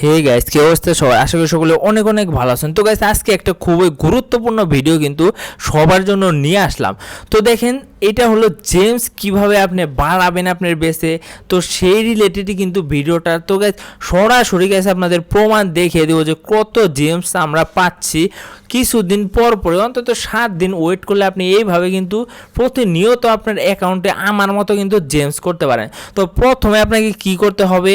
Hey guys কি অবস্থা সবার? আশা করি সকলে অনেক অনেক ভালো আছেন। তো গাইস আজকে একটা খুবই গুরুত্বপূর্ণ ভিডিও কিন্তু সবার জন্য নিয়ে আসলাম। তো দেখেন, এটা হলো জেমস কীভাবে আপনি বাড়াবেন আপনার বেসে তো সেই রিলেটেডই কিন্তু ভিডিওটা তো গাইস সরাসরি গাইস আপনাদের প্রমাণ দেখিয়ে দেবো যে কত জেমস আমরা পাচ্ছি। কিছুদিন পর পরে, অন্তত সাত দিন ওয়েট করলে আপনি এইভাবে কিন্তু প্রতিনিয়ত আপনার অ্যাকাউন্টে আমার মতো কিন্তু জেমস করতে পারেন। তো প্রথমে আপনাকে কি করতে হবে?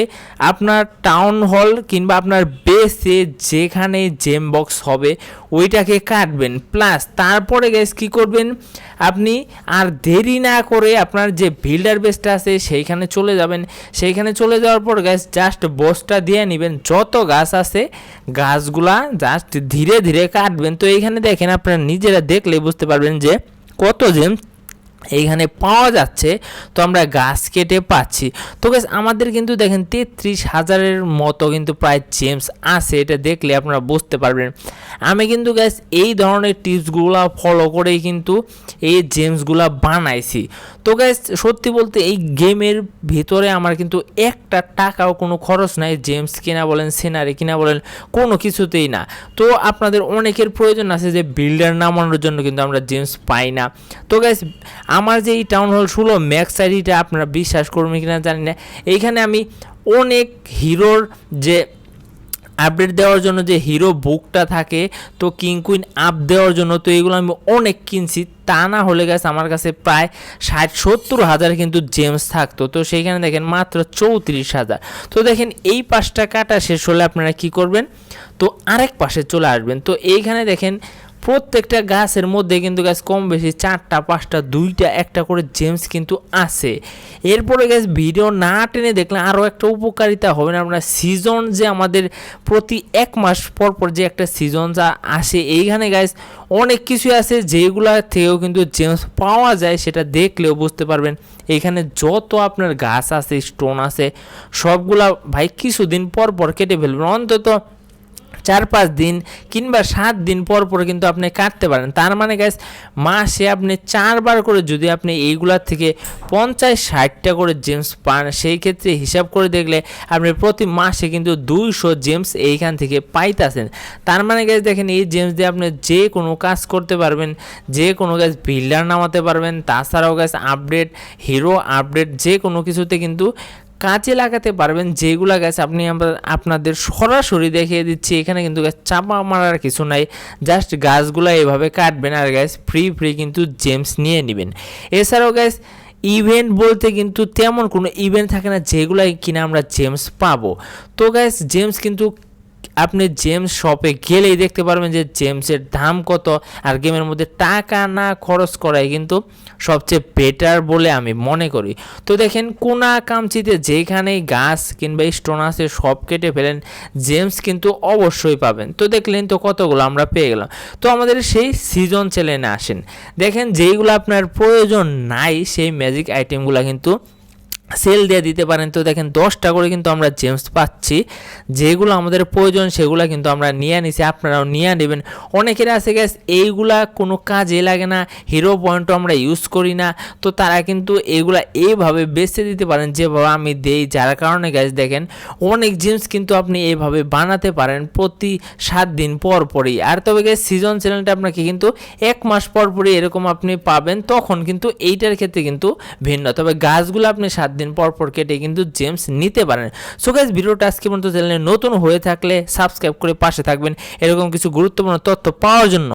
আপনার টাউন হল কিংবা আপনার বেসে যেখানে জেম বক্স হবে, ওইটাকে কাটবেন। প্লাস তারপরে গ্যাস কি করবেন? আপনি আর দেরি না করে আপনার যে বিল্ডার বেসটা আছে, সেইখানে চলে যাবেন। সেইখানে চলে যাওয়ার পর গ্যাস জাস্ট বসটা দিয়ে নেবেন। যত গাছ আছে, গাছগুলা জাস্ট ধীরে ধীরে কাটবেন। তো এইখানে দেখেন আপনারা নিজেরা দেখলে বুঝতে পারবেন যে কত জেম এইখানে পাওয়া যাচ্ছে, তো আমরা গাছ কেটে পাচ্ছি। তো গাছ আমাদের কিন্তু দেখেন তেত্রিশ হাজারের মতো কিন্তু প্রায় জেমস আছে, এটা দেখলে আপনারা বুঝতে পারবেন। আমি কিন্তু গ্যাস এই ধরনের টিপসগুলো ফলো করেই কিন্তু এই জেমসগুলো বানাইছি। তো গ্যাস সত্যি বলতে এই গেমের ভেতরে আমার কিন্তু একটা টাকাও কোনো খরচ নাই। জেমস কিনা বলেন সিনারি কিনা বলেন, কোনো কিছুতেই না। তো আপনাদের অনেকের প্রয়োজন আছে যে বিল্ডার নামানোর জন্য কিন্তু আমরা জেমস পাই না। তো গ্যাস আমার যে এই টাউন হল ষোলো ম্যাক্স আইডিটা আপনারা বিশ্বাস করবেন কিনা জানি না। এইখানে আমি অনেক হিরোর যে আপডেট দেওয়ার জন্য যে হিরো বুকটা থাকে, তো কিং কুইন আপ দেওয়ার জন্য, তো এগুলো আমি অনেক কিনছি। তা না হলে গেছে আমার কাছে প্রায় ষাট সত্তর হাজার কিন্তু জেমস থাকতো। তো সেইখানে দেখেন মাত্র চৌত্রিশ হাজার। তো দেখেন এই পাশটা কাটা শেষ হলে আপনারা কি করবেন? তো আরেক পাশে চলে আসবেন। তো এইখানে দেখেন প্রত্যেকটা গাছের মধ্যে কিন্তু গাছ কম বেশি চারটা, পাঁচটা, দুইটা, একটা করে জেমস কিন্তু আছে। এরপরে গাছ ভিডিও না টেনে দেখলে আরও একটা উপকারিতা হবে না? আপনার সিজন যে আমাদের প্রতি এক মাস পর পর যে একটা সিজন যা আসে, এইখানে গাছ অনেক কিছু আছে যেগুলা থেকেও কিন্তু জেমস পাওয়া যায়, সেটা দেখলেও বুঝতে পারবেন। এখানে যত আপনার গাছ আছে স্টোন আছে, সবগুলা ভাই কিছুদিন পর পর কেটে ফেলবেন। অন্তত চার পাঁচ দিন কিংবা সাত দিন পর পর কিন্তু আপনি কাটতে পারেন। তার মানে গ্যাস মাসে আপনি চারবার করে যদি আপনি এইগুলার থেকে পঞ্চাশ ষাটটা করে জেমস পান, সেই ক্ষেত্রে হিসাব করে দেখলে আপনি প্রতি মাসে কিন্তু দুইশো জেমস এইখান থেকে পাইতেছেন। তার মানে গ্যাস দেখেন এই জেমস দিয়ে আপনি যে কোনো কাজ করতে পারবেন, যে কোনো গ্যাস বিল্ডার নামাতে পারবেন, তাছাড়াও গ্যাস আপডেট হিরো আপডেট যে কোনো কিছুতে কিন্তু কাজে লাগাতে পারবেন, যেগুলো গাছ আপনি আমরা আপনাদের সরাসরি দেখিয়ে দিচ্ছি, এখানে কিন্তু গাছ চাপা মারার কিছু নাই জাস্ট গাছগুলো এভাবে কাটবেন আর গাছ ফ্রি ফ্রি কিন্তু জেমস নিয়ে নেবেন। এছাড়াও গাছ ইভেন্ট বলতে কিন্তু তেমন কোনো ইভেন্ট থাকে না যেগুলো কিনা আমরা জেমস পাবো। তো গ্যাস জেমস কিন্তু আপনি জেমস শপে গেলেই দেখতে পারবেন যে জেমসের দাম কত আর গেমের মধ্যে টাকা না খরচ করাই কিন্তু সবচেয়ে বেটার বলে আমি মনে করি। তো দেখেন কোনা কামচিতে যেখানেই গাছ কিংবা স্টোন আছে সব কেটে ফেলেন জেমস কিন্তু অবশ্যই পাবেন। তো দেখলেন তো কতগুলো আমরা পেয়ে গেলাম। তো আমাদের সেই সিজন চ্যানেলে আসেন। দেখেন যেইগুলো আপনার প্রয়োজন নাই সেই ম্যাজিক আইটেমগুলো কিন্তু সেল দিয়ে দিতে পারেন। তো দেখেন, দশটা করে কিন্তু আমরা জেমস পাচ্ছি। যেগুলো আমাদের প্রয়োজন, সেগুলো কিন্তু আমরা নিয়ে নিছি, আপনারাও নিয়ে নেবেন। অনেকের আছে গ্যাস এইগুলা কোনো কাজে লাগে না হিরো পয়েন্টও আমরা ইউজ করি না। তো তারা কিন্তু এইগুলা এইভাবে বেছে দিতে পারেন, যেভাবে আমি দেই। যার কারণে গ্যাস দেখেন, অনেক জেমস কিন্তু আপনি এইভাবে বানাতে পারেন প্রতি সাত দিন পর পরই। আর তবে গ্যাস সিজন চ্যানেলটা আপনাকে কিন্তু এক মাস পর পরই এরকম আপনি পাবেন, তখন কিন্তু এইটার ক্ষেত্রে কিন্তু ভিন্ন। তবে গাছগুলো আপনি সাত দিন পর পর কেটে কিন্তু জেমস নিতে পারেন। সো গাইজ ভিডিওটা আজকে পর্যন্ত চ্যানেলে নতুন হয়ে থাকলে সাবস্ক্রাইব করে পাশে থাকবেন। এরকম কিছু গুরুত্বপূর্ণ তথ্য পাওয়ার জন্য।